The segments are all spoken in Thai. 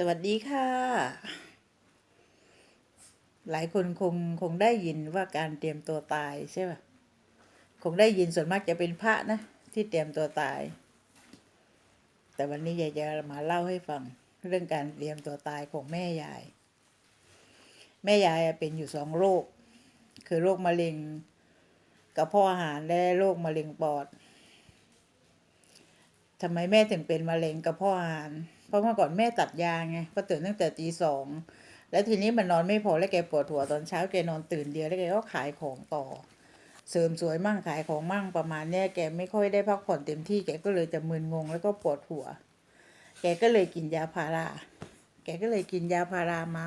สวัสดีค่ะ หลายคนคงคงได้ยินว่าการเตรียมตัวตายใช่ไหมคงได้ยินส่วนมากจะเป็นพระนะ ที่เตรียมตัวตาย แต่วันนี้ยายจะมาเล่าให้ฟัง เรื่องการเตรียมตัวตายของแม่ยาย แม่ยายเป็นอยู่สองโรค คือโรคมะเร็งกระเพาะอาหารและโรคมะเร็งปอดทำไมแม่ถึงเป็นมะเร็งกระเพาะอาหาร เพราะเมื่อก่อนแม่ตัดยาไงพอตื่นตั้งแต่ตีสองแล้วทีนี้มันนอนไม่พอแล้วแกปวดหัวตอนเช้าแกนอนตื่นเดียวแล้วแกก็ขายของต่อ เสริมสวยมั่งขายของมั่งประมาณเนี้ยแกไม่ค่อยได้พักผ่อนเต็มที่แกก็เลยจะมึนงงแล้วก็ปวดหัว แกก็เลยกินยาพาราแกก็เลยกินยาพารามา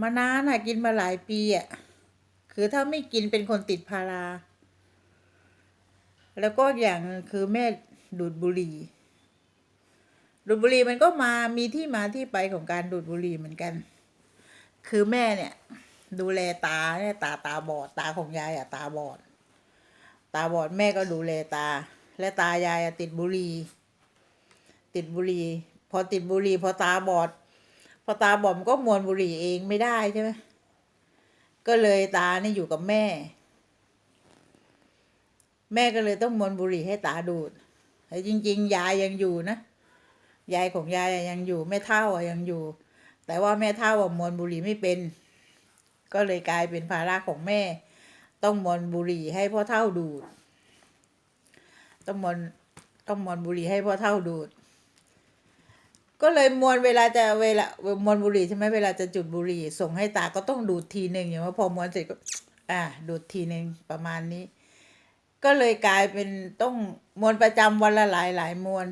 มานานอะกินมาหลายปีอะคือถ้าไม่กินเป็นคนติดพารา แล้วก็อย่างหนึ่งคือแม่ดูดบุหรี่ ดูดบุหรี่มันก็มามีที่มาที่ไปของการดูดบุหรี่เหมือนกัน คือแม่เนี่ย ดูแลตาเนี่ยตาตาบอด ตาของยายอะตาบอด ตาบอดแม่ก็ดูแลตา และตายายอะติดบุหรี่ติดบุหรี่พอติดบุหรี่พอตาบอด พอตาบอดมันก็มวนบุหรี่เองไม่ได้ใช่ไหมก็เลยตาเนี่ยอยู่กับแม่ แม่ก็เลยต้องมวนบุหรี่ให้ตาดูดแต่จริง ๆ ยายยังอยู่นะ ยายของยายยังอยู่แม่เท่าอะยังอยู่ แต่ว่าแม่เท่าอะมวนบุหรี่ไม่เป็น ก็เลยกลายเป็นภาระของแม่ ต้องมวนบุหรี่ให้พ่อเท่าดูด ต้องมวนต้องมวนบุหรี่ให้พ่อเท่าดูด ก็เลยมวนเวลาจะเวลามวนบุหรี่ใช่ไหมเวลาจะจุดบุหรี่ ส่งให้ตาก็ต้องดูดทีหนึ่งอย่างว่าพอมวนเสร็จก็อ่าดูดทีหนึ่งประมาณนี้ ก็เลยกลายเป็นต้องมวนประจำวันละหลายหลายมวน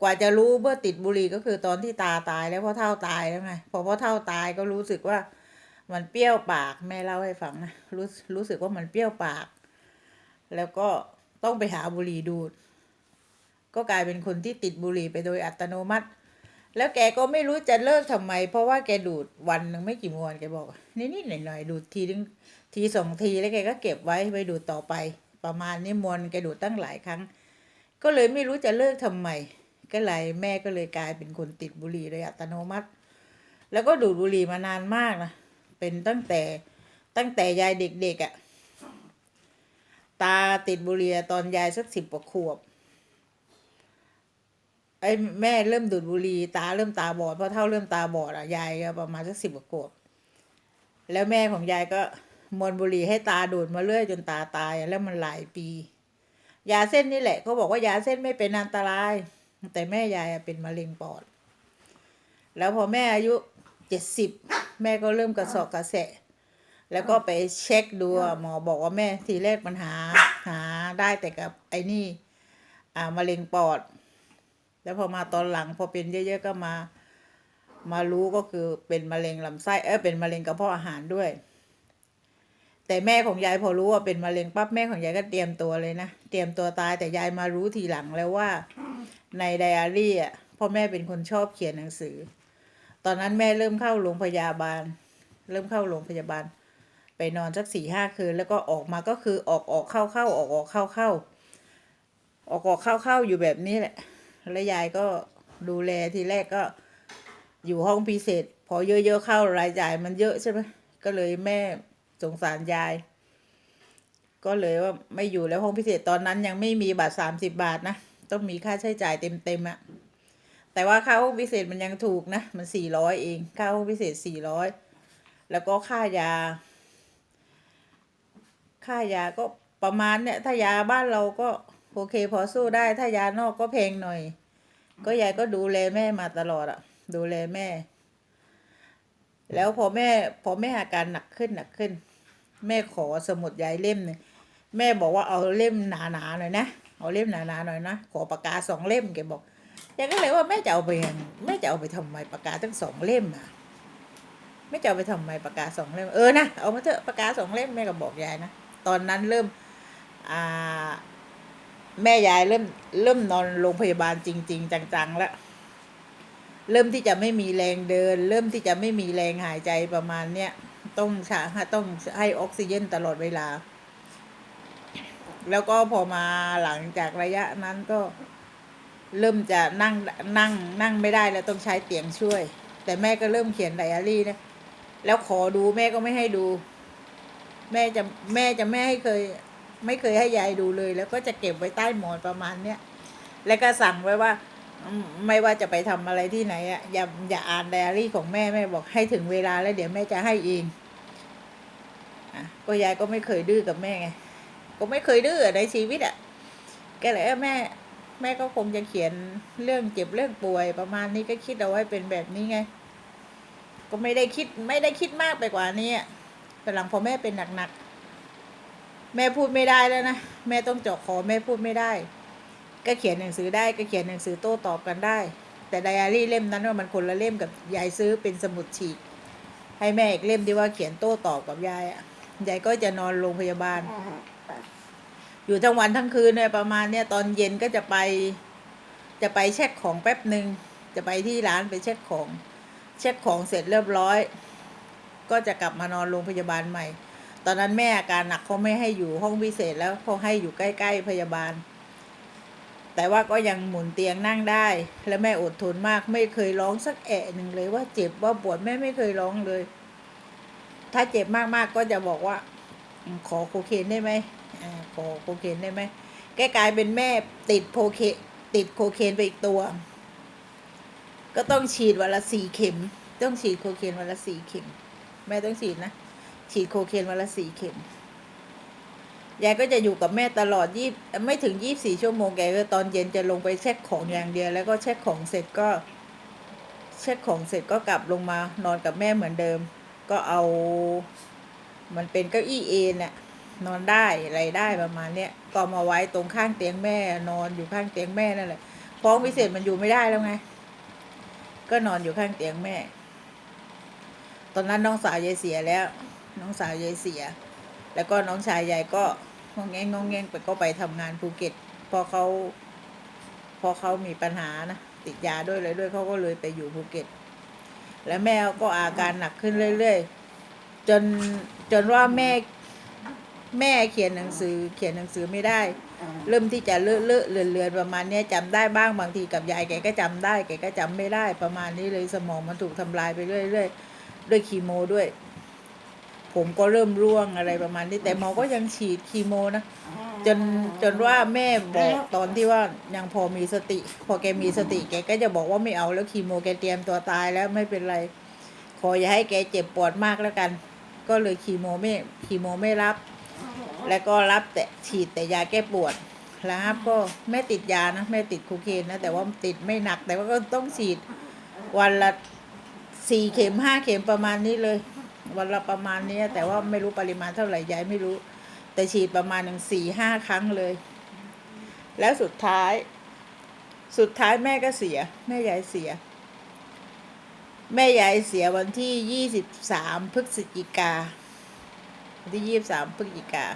กว่าจะรู้เมื่อติดบุหรี่ก็คือตอนที่ตาตายแล้วพ่อเท่าตายแล้วไงพอพ่อเท่าตายก็รู้สึกว่า มันเปรี้ยวปากแม่เล่าให้ฟังนะรู้รู้สึกว่ามันเปรี้ยวปาก แล้วก็ต้องไปหาบุหรี่ดูด ก็กลายเป็นคนที่ติดบุหรี่ไปโดยอัตโนมัติ แล้วแกก็ไม่รู้จะเลิกทำไม เพราะว่าแกดูดวันหนึ่งไม่กี่มวนแกบอกนิดๆหน่อยๆดูดทีนึงทีสองทีแล้วแกก็เก็บไว้ไว้ดูดต่อไป ประมาณนี้มวนแกดูดตั้งหลายครั้ง ก็เลยไม่รู้จะเลิกทำไม ก็เลยแม่ก็เลยกลายเป็นคนติดบุหรี่โดยอัตโนมัติ แล้วก็ดูดบุหรี่มานานมากนะเป็นตั้งแต่ตั้งแต่ยายเด็กๆอะ่ะตาติดบุหรี่ตอนยายสักสิบกว่าขวบไอ้แม่เริ่มดูดบุหรี่ตาเริ่มตาบอดเพราะเท่าเริ่มตาบอดอะยายก็ประมาณสักสิบกว่าขวบแล้วแม่ของยายก็มวนบุหรี่ให้ตาดูดมาเรื่อยจนตาตายแล้วมันหลายปี ยาเส้นนี่แหละเขาบอกว่ายาเส้นไม่เป็นอันตราย แต่แม่ยายเป็นมะเร็งปอด แล้วพอแม่อายุเจ็ดสิบแม่ก็เริ่มกระสอบกระแสะ แล้วก็ไปเช็คดูหมอบอกว่าแม่ทีแรกมันหาหาได้แต่กับไอ้นี่ อ่ามะเร็งปอด แล้วพอมาตอนหลังพอเป็นเยอะๆก็มา มารู้ก็คือเป็นมะเร็งลำไส้เออเป็นมะเร็งกระเพาะอาหารด้วย แต่แม่ของยายพอรู้ว่าเป็นมะเร็งปั๊บแม่ของยายก็เตรียมตัวเลยนะเตรียมตัวตายแต่ยายมารู้ทีหลังแล้วว่า ในไดอารี่อะพ่อแม่เป็นคนชอบเขียนหนังสือ ตอนนั้นแม่เริ่มเข้าโรงพยาบาล เริ่มเข้าโรงพยาบาล ไปนอนสักสี่ห้าคืน แล้วก็ออกมาก็คือออกออกเข้าเข้าออกออกเข้าเข้าออกออกเข้าเข้าอยู่แบบนี้แหละ แล้วยายก็ดูแลทีแรกก็อยู่ห้องพิเศษ พอเยอะๆเข้ารายจ่ายมันเยอะใช่ไหมก็เลยแม่ สงสารยาย ก็เลยว่าไม่อยู่แล้วห้องพิเศษตอนนั้นยังไม่มีบัตรสามสิบบาทนะ ต้องมีค่าใช้จ่ายเต็มๆอะแต่ว่าค่าห้องพิเศษมันยังถูกนะ มันสี่ร้อยเอง ค่าห้องพิเศษสี่ร้อยแล้วก็ค่ายา ค่ายาก็ประมาณเนี่ยถ้ายาบ้านเราก็โอเค พอสู้ได้ถ้ายานอกก็แพงหน่อย ก็ยายก็ดูแลแม่มาตลอดอะดูแลแม่ แล้วพอแม่พอแม่อาการหนักขึ้นหนักขึ้น แม่ขอสมุดยายเล่มหนึ่งแม่บอกว่าเอาเล่มหนาๆหน่อยนะเอาเล่มหนาๆหน่อยนะขอปากกาสองเล่มแกบอกยายก็เลยว่าแม่จะเอาไปยังแม่จะเอาไปทำไมปากกาตั้งสองเล่มอะแม่จะเอาไปทำไมปากกาสองเล่มเออนะเอามาเถอะปากกาสองเล่มแม่ก็บอกยายนะตอนนั้นเริ่มอ่าแม่ยายเริ่มเริ่มนอนโรงพยาบาลจริง ๆ จังๆแล้วเริ่มที่จะไม่มีแรงเดิน เริ่มที่จะไม่มีแรงหายใจประมาณเนี้ย ต้องชาต้องให้ออกซิเจนตลอดเวลา แล้วก็พอมาหลังจากระยะนั้นก็เริ่มจะนั่งนั่งนั่งไม่ได้แล้วต้องใช้เตียงช่วย แต่แม่ก็เริ่มเขียนไดอารี่นะแล้วขอดูแม่ก็ไม่ให้ดู แม่จะแม่จะไม่ให้เคย ไม่เคยให้ยายดูเลย แล้วก็จะเก็บไว้ใต้หมอนประมาณเนี้ยแล้วก็สั่งไว้ว่าไม่ว่าจะไปทำอะไรที่ไหนอะอย่าอย่าอ่านไดอารี่ของแม่แม่บอกให้ถึงเวลาแล้วเดี๋ยวแม่จะให้เอง อะก็ยายก็ไม่เคยดื้อกับแม่ไง ก็ไม่เคยดื้อในชีวิตอะ แกเลยแม่ แม่ก็คงจะเขียนเรื่องเจ็บเรื่องป่วย ประมาณนี้ก็คิดเอาไว้เป็นแบบนี้ไง ก็ไม่ได้คิดไม่ได้คิดมากไปกว่านี้แต่หลังพอแม่เป็นหนักๆ แม่พูดไม่ได้แล้วนะ แม่ต้องเจาะคอแม่พูดไม่ได้ ก็เขียนหนังสือได้ก็เขียนหนังสือโต้ตอบกันได้ แต่ไดอารี่เล่มนั้นว่ามันคนละเล่มกับยายซื้อเป็นสมุดฉีกให้แม่อีกเล่มที่ว่าเขียนโต้ตอบกับยายอะ ยายก็จะนอนโรงพยาบาล อยู่ทั้งวันทั้งคืนเนี่ยประมาณเนี้ยตอนเย็นก็จะไป จะไปเช็คของแป๊บหนึ่งจะไปที่ร้านไปเช็คของ เช็คของเสร็จเรียบร้อย ก็จะกลับมานอนโรงพยาบาลใหม่ ตอนนั้นแม่อาการหนักเขาไม่ให้อยู่ห้องพิเศษแล้วเขาให้อยู่ใกล้ ๆ พยาบาล แต่ว่าก็ยังหมุนเตียงนั่งได้ และแม่อดทนมาก ไม่เคยร้องสักแอะหนึ่งเลยว่าเจ็บว่าปวดแม่ไม่เคยร้องเลย ถ้าเจ็บมากๆก็จะบอกว่า ขอโคเคนได้ไหมขอโคเคนได้ไหมแกกลายเป็นแม่ติดโคเคนติดโคเคนไปอีกตัว ก็ต้องฉีดวันละสี่เข็ม ต้องฉีดโคเคนวันละสี่เข็ม แม่ต้องฉีดนะ ฉีดโคเคนวันละสี่เข็มยายก็จะอยู่กับแม่ตลอดยี่ไม่ถึงยี่บสี่ชั่วโมงแกก็ตอนเย็นจะลงไปเช็คของอย่างเดียว แล้วก็เช็คของเสร็จก็ เช็คของเสร็จก็กลับลงมานอนกับแม่เหมือนเดิม ก็เอา มันเป็นเก้าอี้เอนน่ะนอนได้อะไรได้ประมาณเนี้ยก็มาไว้ตรงข้างเตียงแม่ นอนอยู่ข้างเตียงแม่นั่นแหละฟ้องพิเศษมันอยู่ไม่ได้แล้วไง ก็นอนอยู่ข้างเตียงแม่ ตอนนั้นน้องสาวยายเสียแล้ว น้องสาวยายเสีย แล้วก็น้องชายยายก็งองแงงงองแงงไปก็ไปทำงานภูเก็ต พอเขาพอเขามีปัญหานะติดยาด้วยเลยด้วยเขาก็เลยไปอยู่ภูเก็ต แล้วแม่ก็อาการหนักขึ้นเรื่อยๆ จนจนว่าแม่แม่เขียนหนังสือ เขียนหนังสือไม่ได้ เริ่มที่จะเลอะเลอะเลือนเลือนประมาณเนี้ยจำได้บ้างบางทีกับยายแกก็จำได้แกก็จำไม่ได้ประมาณนี้เลยสมองมันถูกทำลายไปเรื่อยๆด้วยคีโมด้วย ผมก็เริ่มร่วงอะไรประมาณนี้แต่หมอก็ยังฉีดคีโมนะ จนจนว่าแม่บอกตอนที่ว่ายังพอมีสติ พอแกมีสติแกก็จะบอกว่าไม่เอาแล้วคีโมแกเตรียมตัวตายแล้วไม่เป็นไร ขออย่าให้แกเจ็บปวดมากแล้วกัน ก็เลยคีโมไม่คีโมไม่รับ แล้วก็รับแต่ฉีดแต่ยาแก้ปวดแล้วครับก็แม่ติดยานะแม่ติดโคเคนนะแต่ว่าติดไม่หนัก แต่ว่าก็ต้องฉีดวันละสี่เข็มห้าเข็มประมาณนี้เลย วันละประมาณนี้แต่ว่าไม่รู้ปริมาณเท่าไหร่ยายไม่รู้ แต่ฉีดประมาณหนึ่งสี่ห้าครั้งเลย แล้วสุดท้าย สุดท้ายแม่ก็เสีย แม่ยายเสีย แม่ยายเสียวันที่ยี่สิบสามพฤศจิกาวันที่ยี่สิบสามพฤศจิกา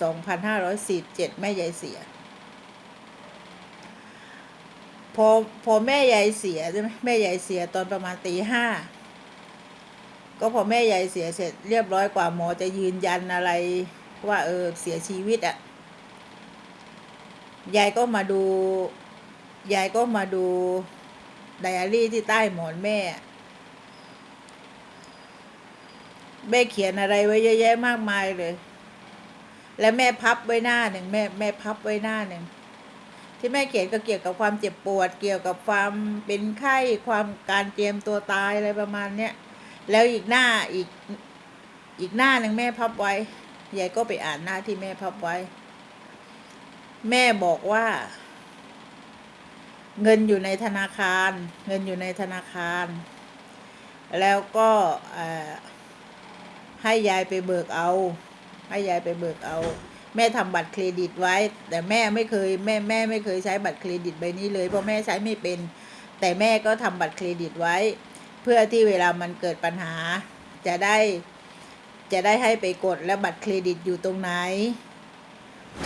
สองพันห้าร้อยสี่เจ็ดแม่ยายเสียพอพอแม่ยายเสียใช่ไหมแม่ยายเสียตอนประมาณตีห้าก็พอแม่ยายเสียเสร็จเรียบร้อยกว่าหมอจะยืนยันอะไร ว่าเออเสียชีวิตอะ่ะ ยายก็มาดู ยายก็มาดูไดอารี่ที่ใต้หมอนแม่ แม่เขียนอะไรไว้เยอะแยะมากมายเลย แล้วแม่พับไว้หน้าหนึ่งแม่แม่พับไว้หน้าหนึ่งที่แม่เขียนก็เกี่ยวกับความเจ็บปวด เกี่ยวกับความเป็นไข้ความการเตรียมตัวตายอะไรประมาณเนี้ยแล้วอีกหน้าอีกอีกหน้าหนึ่งแม่พับไว้ ยายก็ไปอ่านหน้าที่แม่พับไว้ แม่บอกว่า เงินอยู่ในธนาคาร เงินอยู่ในธนาคาร แล้วก็ให้ยายไปเบิกเอา ให้ยายไปเบิกเอา แม่ทำบัตรเครดิตไว้ แต่แม่ไม่เคยแม่แม่ไม่เคยใช้บัตรเครดิตใบนี้เลยเพราะแม่ใช้ไม่เป็น แต่แม่ก็ทำบัตรเครดิตไว้ เพื่อที่เวลามันเกิดปัญหาจะได้ จะได้ให้ไปกดแล้วบัตรเครดิตอยู่ตรงไหน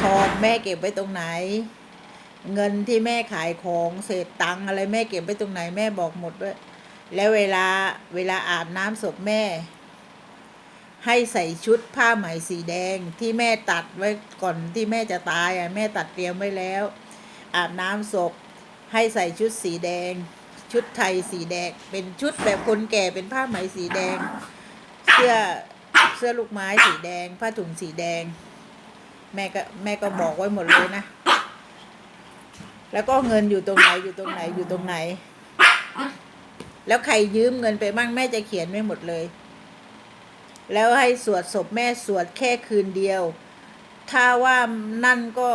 ทองแม่เก็บไว้ตรงไหน เงินที่แม่ขายของเศษตังอะไรแม่เก็บไว้ตรงไหนแม่บอกหมดด้วย แล้วเวลาเวลาอาบน้ำศพแม่ ให้ใส่ชุดผ้าไหมสีแดงที่แม่ตัดไว้ก่อนที่แม่จะตายอะแม่ตัดเตรียมไว้แล้ว อาบน้ำศพให้ใส่ชุดสีแดง ชุดไทยสีแดง เป็นชุดแบบคนแก่เป็นผ้าไหมสีแดง เสื้อ เสื้อลูกไม้สีแดง ผ้าถุงสีแดง แม่ก็แม่ก็บอกไว้หมดเลยนะ แล้วก็เงินอยู่ตรงไหนอยู่ตรงไหนอยู่ตรงไหน แล้วใครยืมเงินไปบ้างแม่จะเขียนไว้หมดเลย แล้วให้สวดศพแม่สวดแค่คืนเดียว ถ้าว่านั่นก็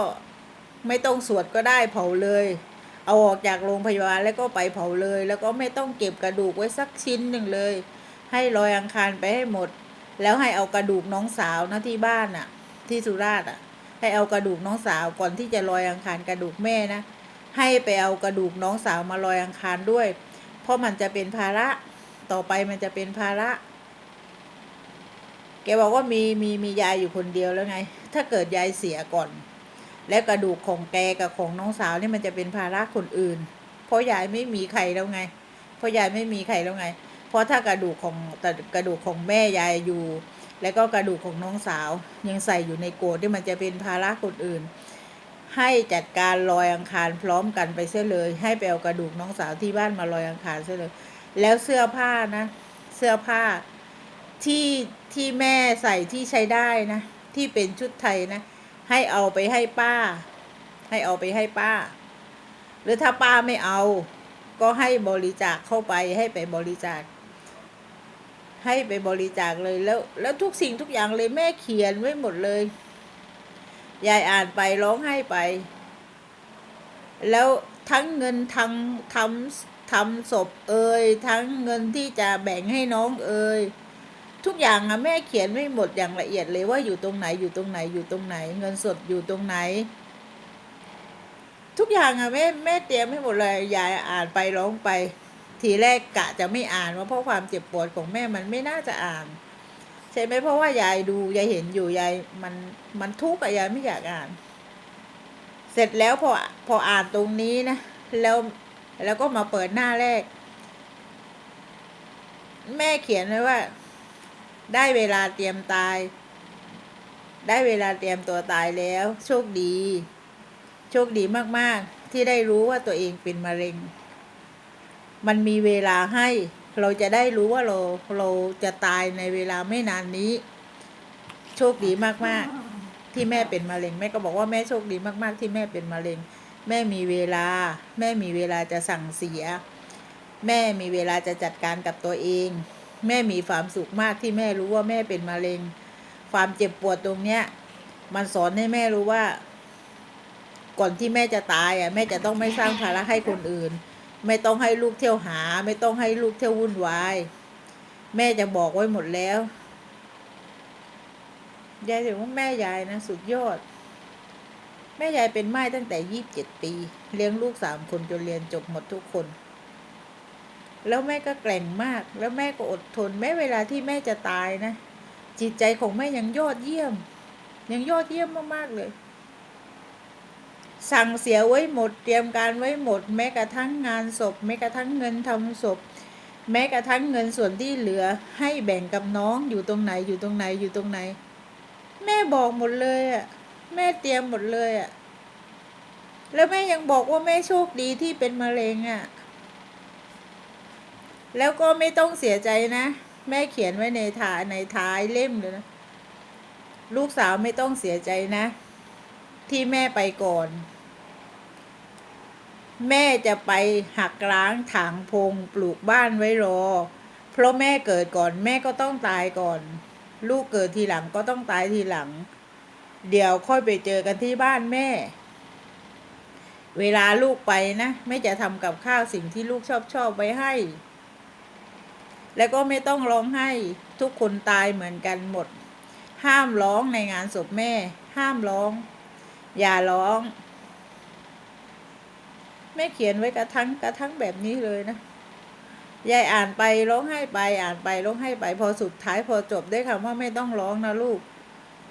ไม่ต้องสวดก็ได้เผาเลย เอาออกจากโรงพยาบาลแล้วก็ไปเผาเลย แล้วก็ไม่ต้องเก็บกระดูกไว้สักชิ้นหนึ่งเลย ให้ลอยอังคารไปให้หมด แล้วให้เอากระดูกน้องสาวนะที่บ้านน่ะ ที่สุราษฎร์อะ ให้เอากระดูกน้องสาวก่อนที่จะลอยอังคารกระดูกแม่นะ ให้ไปเอากระดูกน้องสาวมาลอยอังคารด้วย เพราะมันจะเป็นภาระต่อไปมันจะเป็นภาระ แกบอกว่ามีมีมียายอยู่คนเดียวแล้วไง ถ้าเกิดยายเสียก่อน แล้วกระดูกของแกกับของน้องสาวนี่มันจะเป็นภาระคนอื่น เพราะยายไม่มีใครแล้วไง เพราะยายไม่มีใครแล้วไง เพราะถ้ากระดูกของแต่กระดูกของแม่ยายอยู่ แล้วก็กระดูกของน้องสาว ยังใส่อยู่ในโกรธที่มันจะเป็นภาระคนอื่น ให้จัดการลอยอังคารพร้อมกันไปเสียเลย ให้ไปเอากระดูกน้องสาวที่บ้านมาลอยอังคารเสียเลย แล้วเสื้อผ้านะ เสื้อผ้าที่ที่แม่ใส่ที่ใช้ได้นะ ที่เป็นชุดไทยนะ ให้เอาไปให้ป้า ให้เอาไปให้ป้า หรือถ้าป้าไม่เอา ก็ให้บริจาคเข้าไปให้ไปบริจาค ให้ไปบริจาคเลยแล้วแล้วทุกสิ่งทุกอย่างเลยแม่เขียนไว้หมดเลย ยายอ่านไปร้องไห้ไป แล้วทั้งเงินทั้งทำทำศพเอ่ยทั้งเงินที่จะแบ่งให้น้องเอ่ยทุกอย่างอะแม่เขียนไม่หมดอย่างละเอียดเลยว่าอยู่ตรงไหนอยู่ตรงไหนอยู่ตรงไหน เงินสดอยู่ตรงไหน ทุกอย่างอะแม่แม่เตรียมให้หมดเลยยายอ่านไปร้องไป ทีแรกกะจะไม่อ่านว่าเพราะความเจ็บปวดของแม่มันไม่น่าจะอ่าน ใช่ไหมเพราะว่ายายดูยายเห็นอยู่ยายมันมันทุกข์อะยายไม่อยากอ่าน เสร็จแล้วพอพออ่านตรงนี้นะแล้วแล้วก็มาเปิดหน้าแรก แม่เขียนไว้ว่า ได้เวลาเตรียมตาย ได้เวลาเตรียมตัวตายแล้ว โชคดี โชคดีมาก ๆ ที่ได้รู้ว่าตัวเองเป็นมะเร็ง มันมีเวลาให้ เราจะได้รู้ว่าเราเราจะตายในเวลาไม่นานนี้ โชคดีมากๆ ที่แม่เป็นมะเร็ง แม่ก็บอกว่าแม่โชคดีมากๆ ที่แม่เป็นมะเร็ง แม่มีเวลา แม่มีเวลาจะสั่งเสีย แม่มีเวลาจะจัดการกับตัวเอง แม่มีความสุขมากที่แม่รู้ว่าแม่เป็นมะเร็ง ความเจ็บปวดตรงเนี้ย มันสอนให้แม่รู้ว่า ก่อนที่แม่จะตายอะแม่จะต้องไม่สร้างภาระให้คนอื่น ไม่ต้องให้ลูกเที่ยวหา ไม่ต้องให้ลูกเที่ยววุ่นวาย แม่จะบอกไว้หมดแล้วยายถือว่าแม่ยายนะ สุดยอด แม่ยายเป็นไม้ตั้งแต่ยี่สิบเจ็ดปี เลี้ยงลูกสามคนจนเรียนจบหมดทุกคน แล้วแม่ก็แกร่งมาก แล้วแม่ก็อดทน แม้เวลาที่แม่จะตายนะ จิตใจของแม่ยังยอดเยี่ยม ยังยอดเยี่ยมมากๆเลย สั่งเสียไว้หมด เตรียมการไว้หมด แม้กระทั่งงานศพ แม้กระทั่งเงินทำศพ แม้กระทั่งเงินส่วนที่เหลือให้แบ่งกับน้องอยู่ตรงไหนอยู่ตรงไหนอยู่ตรงไหน แม่บอกหมดเลยอะแม่เตรียมหมดเลยอะแล้วแม่ยังบอกว่าแม่โชคดีที่เป็นมะเร็งอะแล้วก็ไม่ต้องเสียใจนะ แม่เขียนไว้ในท้ายในท้ายเล่มเลยนะ ลูกสาวไม่ต้องเสียใจนะ ที่แม่ไปก่อน แม่จะไปหักล้างถางพงปลูกบ้านไว้รอ เพราะแม่เกิดก่อนแม่ก็ต้องตายก่อน ลูกเกิดทีหลังก็ต้องตายทีหลัง เดี๋ยวค่อยไปเจอกันที่บ้านแม่ เวลาลูกไปนะแม่จะทำกับข้าวสิ่งที่ลูกชอบชอบไว้ให้ แล้วก็ไม่ต้องร้องไห้ทุกคนตายเหมือนกันหมด ห้ามร้องในงานศพแม่ ห้ามร้อง อย่าร้อง แม่เขียนไว้กระทั่งกระทั่งแบบนี้เลยนะยายอ่านไปร้องไห้ไปอ่านไปร้องไห้ไป พอสุดท้ายพอจบได้คำว่าไม่ต้องร้องนะลูก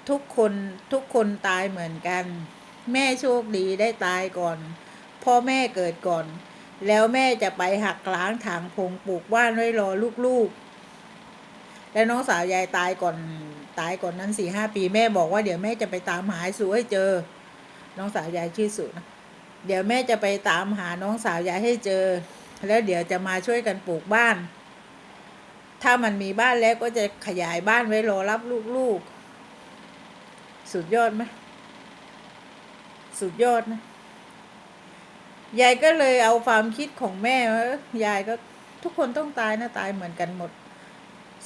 ทุกคนทุกคนตายเหมือนกัน แม่โชคดีได้ตายก่อนพ่อแม่เกิดก่อน แล้วแม่จะไปหักล้างถางพงปลูกบ้านไว้รอลูกๆ แล้วน้องสาวยายตายก่อนตายก่อนนั้นสี่ห้าปีแม่บอกว่าเดี๋ยวแม่จะไปตามหาไอ้สูให้เจอ น้องสาวยายชื่อสุนะ เดี๋ยวแม่จะไปตามหาน้องสาวยายให้เจอ แล้วเดี๋ยวจะมาช่วยกันปลูกบ้าน ถ้ามันมีบ้านแล้วก็จะขยายบ้านไว้รอรับลูกๆ สุดยอดไหมสุดยอดนะ ยายก็เลยเอาความคิดของแม่ว่ายายก็ทุกคนต้องตายนะตายเหมือนกันหมด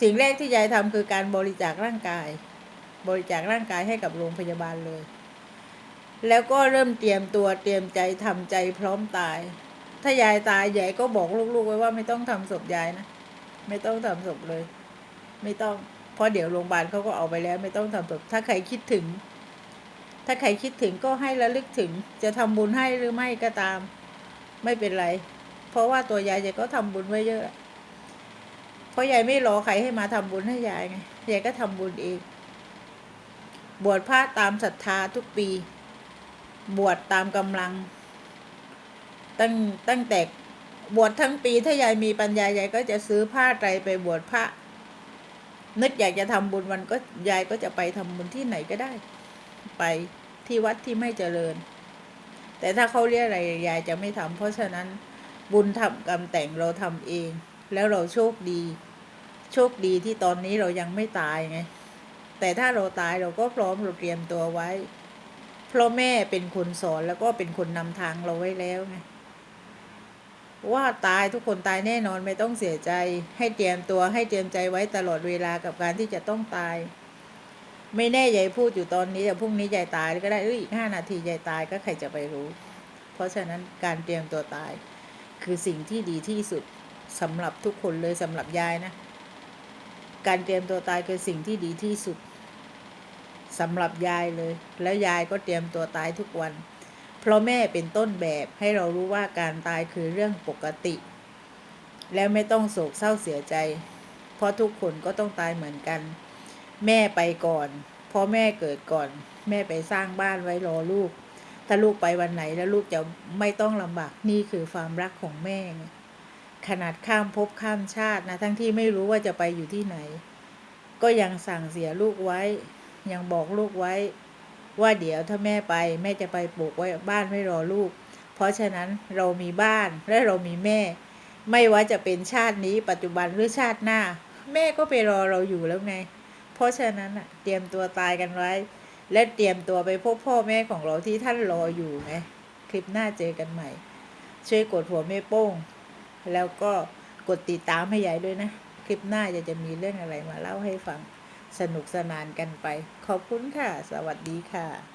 สิ่งแรกที่ยายทำคือการบริจาคร่างกาย บริจาคร่างกายให้กับโรงพยาบาลเลย แล้วก็เริ่มเตรียมตัวเตรียมใจทำใจพร้อมตาย ถ้ายายตายยายก็บอกลูกๆไว้ว่าไม่ต้องทำศพยายนะ ไม่ต้องทำศพเลย ไม่ต้องเพราะเดี๋ยวโรงพยาบาลเขาก็เอาไปแล้ว ไม่ต้องทำศพถ้าใครคิดถึง ถ้าใครคิดถึงก็ให้ระลึกถึง จะทำบุญให้หรือไม่ก็ตาม ไม่เป็นไร เพราะว่าตัวยายยายก็ทำบุญไว้เยอะ เพราะยายไม่รอใครให้มาทำบุญให้ยายไงยายก็ทำบุญเอง บวชพระตามศรัทธาทุกปี บวชตามกำลัง ตั้งตั้งแต่บวชทั้งปีถ้ายายมีปัญญายายก็จะซื้อผ้าไตรไปบวชพระ นึกอยากจะทำบุญวันก็ยายก็จะไปทำบุญที่ไหนก็ได้ ไปที่วัดที่ไม่เจริญ แต่ถ้าเขาเรียกอะไรยายจะไม่ทำเพราะฉะนั้นบุญทำกรรมแต่งเราทำเอง แล้วเราโชคดี โชคดีที่ตอนนี้เรายังไม่ตายไง แต่ถ้าเราตายเราก็พร้อมเราเตรียมตัวไว้ ราะแม่เป็นคนสอนแล้วก็เป็นคนนำทางเราไว้แล้วไงว่าตายทุกคนตายแน่นอนไม่ต้องเสียใจ ให้เตรียมตัวให้เตรียมใจไว้ตลอดเวลากับการที่จะต้องตาย ไม่แน่ยายพูดอยู่ตอนนี้แต่พรุ่งนี้ยายตายก็ได้เอ้ยอีกห้านาทียายตายก็ใครจะไปรู้ เพราะฉะนั้นการเตรียมตัวตาย คือสิ่งที่ดีที่สุดสำหรับทุกคนเลยสำหรับยายนะ การเตรียมตัวตายคือสิ่งที่ดีที่สุด สำหรับยายเลย แล้วยายก็เตรียมตัวตายทุกวัน เพราะแม่เป็นต้นแบบให้เรารู้ว่าการตายคือเรื่องปกติ แล้วไม่ต้องโศกเศร้าเสียใจ เพราะทุกคนก็ต้องตายเหมือนกัน แม่ไปก่อนเพราะแม่เกิดก่อน แม่ไปสร้างบ้านไว้รอลูก ถ้าลูกไปวันไหนแล้วลูกจะไม่ต้องลำบากนี่คือความรักของแม่ขนาดข้ามภพข้ามชาตินะ ทั้งที่ไม่รู้ว่าจะไปอยู่ที่ไหน ก็ยังสั่งเสียลูกไว้ ยังบอกลูกไว้ ว่าเดี๋ยวถ้าแม่ไปแม่จะไปปลูกไว้บ้านไว้รอลูก เพราะฉะนั้นเรามีบ้านและเรามีแม่ ไม่ว่าจะเป็นชาตินี้ปัจจุบันหรือชาติหน้า แม่ก็ไปรอเราอยู่แล้วไง เพราะฉะนั้นอะเตรียมตัวตายกันไว้ และเตรียมตัวไปพบพ่อแม่ของเราที่ท่านรออยู่ไงคลิปหน้าเจอกันใหม่ ช่วยกดหัวแม่โป้ง แล้วก็กดติดตามให้ยายด้วยนะ คลิปหน้าจะจะมีเรื่องอะไรมาเล่าให้ฟัง สนุกสนานกันไป ขอบคุณค่ะ สวัสดีค่ะ